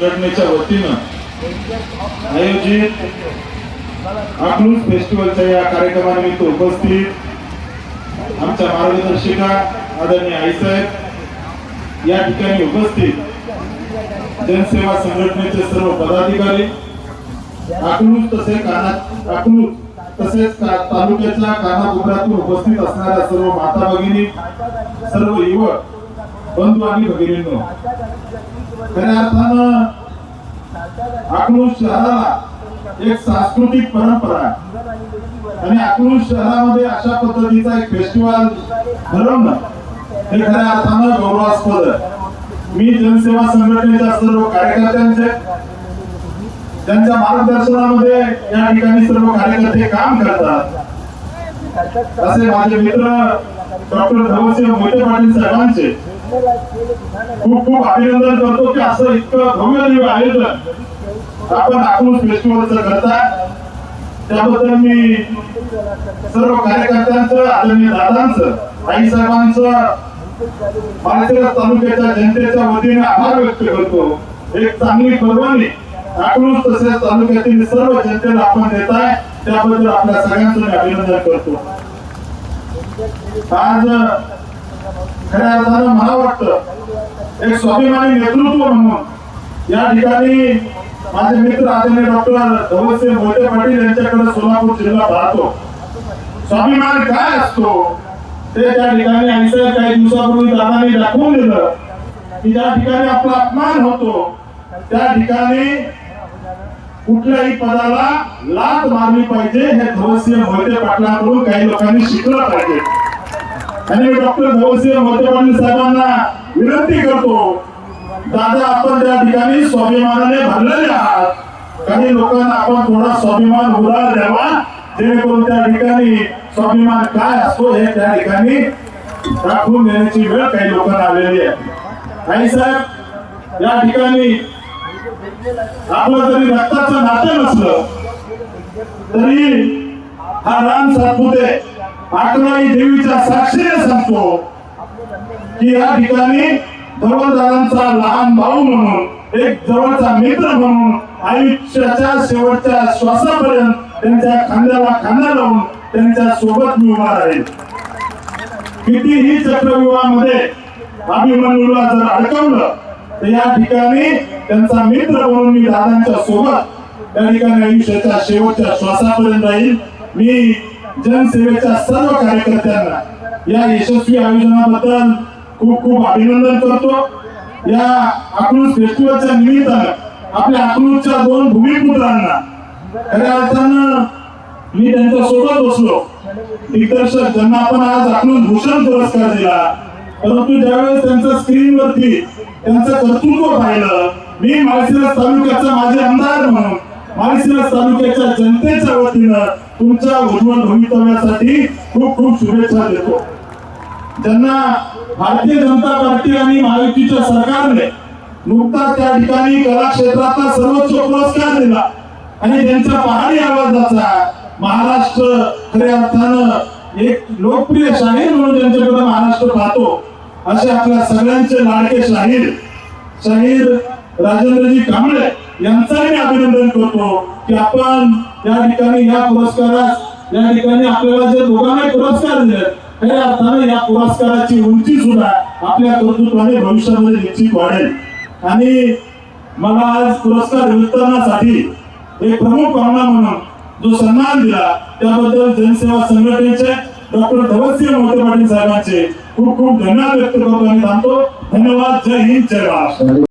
संघटनेच्या वतीनं आयोजित अकलूज फेस्टिवलच्या या कार्यक्रमानिमित्त उपस्थित. आमच्या मार्गदर्शिका आदरणीय आईसाहेब या ठिकाणी उपस्थित. जनसेवा संघटनेचे सर्व पदाधिकारी. अकलूज तसे काना अकलूज तसेच का- तालुक्याच्या कानाकोपऱ्यातून उपस्थित असणाऱ्या सर्व माता भगिनी सर्व युवक बंधू आणि भगिनींनो खऱ्या अर्थानं अकलूज शहराला एक सांस्कृतिक परंपरा आहे. आणि अकलूज शहरामध्ये अशा पद्धतीचा एक फेस्टिवल घडवणं हे खऱ्या अर्थानं गौरवास्पद आहे मी जनसेवा संघटनेच्या सर्व कार्यकर्त्यांचे त्यांच्या मार्गदर्शनामध्ये या ठिकाणी सर्व कार्यकर्ते काम करतात असे माझे मित्र डॉक्टर धवसिंह मोहिते पाटील साहेबांचे खूप खूप अभिनंदन करतो की असं इतकं भव्य दिव्य आयोजन आपण अकलूज फेस्टिवलचं करताय. त्याबद्दल मी सर्व कार्यकर्त्यांचं आदरणीय दादांचं आई साहेबांचं माळशिरस तालुक्याच्या जनतेच्या वतीने आभार व्यक्त करतो. एक चांगली पर्वणी अकलूज तसेच तालुक्यातील सर्व जनतेला आपण देत आहे. त्याबद्दल आपल्या सगळ्यांचं मी अभिनंदन करतो. आज खऱ्या अर्थानं मला वाटतं एक स्वाभिमानी नेतृत्व म्हणून या ठिकाणी माझे मित्र आदरणीय डॉक्टर धवलसिंह मोहिते पाटील यांच्याकडे सोलापूर जिल्हा पाहतो. स्वाभिमान काय असतो? ते त्या ठिकाणी आईसाहेब काही दिवसापूर्वी दादाने दाखवून दिलं की ज्या ठिकाणी आपला अपमान होतो त्या ठिकाणी कुठल्याही पदाला लात मारली पाहिजे हे धवलसिंह मोहिते पाटलांकडून काही लोकांनी शिकलं पाहिजे. आणि डॉक्टर धवलसिंह मोहिते साहेबांना विनंती करतो दादा आपण त्या ठिकाणी स्वाभिमानाने भरलेले आहात काही लोकांना आपण थोडा स्वाभिमान उरा द्यावा जेणेकरून त्या ठिकाणी स्वाभिमान काय असतो हे त्या ठिकाणी दाखवून देण्याची वेळ काही लोकांना आलेली आहे. आई साहेब या ठिकाणी आपलं जरी रक्ताचं नातं नसलं तरी हा राम सातपुते आकलाई देवीच्या साक्षीने सांगतो की या ठिकाणी धर्मदारांचा लहान भाऊ म्हणून एक जवळचा मित्र म्हणून आयुष्याच्या शेवटच्या श्वासापर्यंत त्यांच्या खांद्याला खांदा लावून त्यांच्यासोबत मी उभा राहील. कितीही चक्रव्यूहामध्ये अभिमन्यूला जर अडकवलं तर या ठिकाणी त्यांचा मित्र म्हणून मी दादांच्या सोबत त्या ठिकाणी आयुष्याच्या शेवटच्या श्वासापर्यंत राहील. मी जनसेवेच्या सर्व कार्यकर्त्यांना या यशस्वी आयोजनाबद्दल खूप खूप अभिनंदन करतो. या अकलूज फेस्टिवलच्या निमित्तानं आपल्या अकलूजच्या दोन भूमिपुत्रांना खऱ्या अर्थानं मी त्यांच्यासोबत बसलो. दिग्दर्शक ज्यांना आपण आज अकलूज भूषण पुरस्कार दिला परंतु ज्यावेळेस त्यांच्या स्क्रीनवरती त्यांचं कर्तृत्व पाहिलं मी माळशिरस तालुक्याचा माझे आमदार म्हणून माळशिरस तालुक्याच्या जनतेच्या वतीनं तुमच्या उज्ज्वल भवितव्यासाठी खूप खूप शुभेच्छा देतो. त्यांना भारतीय जनता पार्टी आणि महायुतीच्या सरकारने नुकताच त्या ठिकाणी कला क्षेत्राचा सर्वोच्च पुरस्कार दिला. आणि त्यांच्या पहाडी आवाजाचा महाराष्ट्र खऱ्या अर्थानं एक लोकप्रिय शाहीर म्हणून त्यांच्याकडे महाराष्ट्र पाहतो. असे आपल्या सगळ्यांचे लाडके शाहीर शाहीर राजेंद्रजी कांबळे यांचाही मी अभिनंदन करतो की आपण त्या ठिकाणी या पुरस्कारास या ठिकाणी आपल्याला जे लोकांना पुरस्कार दिले खऱ्या अर्थाने या पुरस्काराची उंची सुद्धा आपल्या कर्तृत्वाने भविष्यामध्ये निश्चित वाढेल. आणि मला आज पुरस्कार वितरणासाठी एक प्रमुख पाहुणा म्हणून जो सन्मान दिला त्याबद्दल जनसेवा संघटनेचे डॉक्टर धवलसिंह मोठे पाटील साहेबांचे खूप खूप धन्यवाद व्यक्त करतो आणि थांबतो. धन्यवाद. जय हिंद. जय महाराष्ट्र.